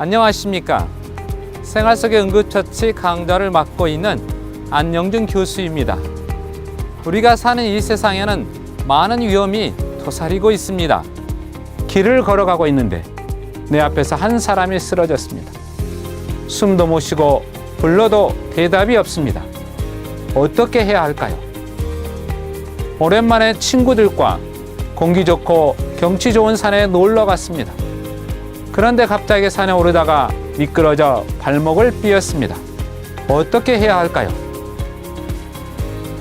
안녕하십니까. 생활 속의 응급처치 강좌를 맡고 있는 안영준 교수입니다. 우리가 사는 이 세상에는 많은 위험이 도사리고 있습니다. 길을 걸어가고 있는데 내 앞에서 한 사람이 쓰러졌습니다. 숨도 못 쉬고 불러도 대답이 없습니다. 어떻게 해야 할까요? 오랜만에 친구들과 공기 좋고 경치 좋은 산에 놀러 갔습니다. 그런데 갑자기 산에 오르다가 미끄러져 발목을 삐었습니다. 어떻게 해야 할까요?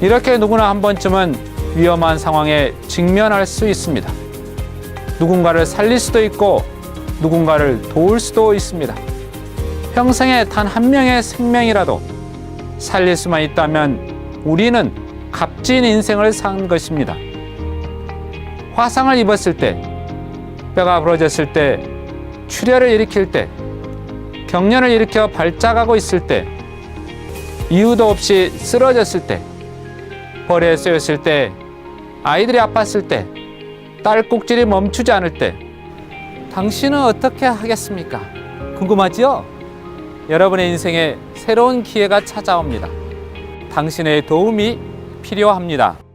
이렇게 누구나 한 번쯤은 위험한 상황에 직면할 수 있습니다. 누군가를 살릴 수도 있고 누군가를 도울 수도 있습니다. 평생에 단 한 명의 생명이라도 살릴 수만 있다면 우리는 값진 인생을 산 것입니다. 화상을 입었을 때, 뼈가 부러졌을 때, 출혈을 일으킬 때, 경련을 일으켜 발작하고 있을 때, 이유도 없이 쓰러졌을 때, 벌에 쏘였을 때, 아이들이 아팠을 때, 딸 꼭질이 멈추지 않을 때, 당신은 어떻게 하겠습니까? 궁금하지요? 여러분의 인생에 새로운 기회가 찾아옵니다. 당신의 도움이 필요합니다.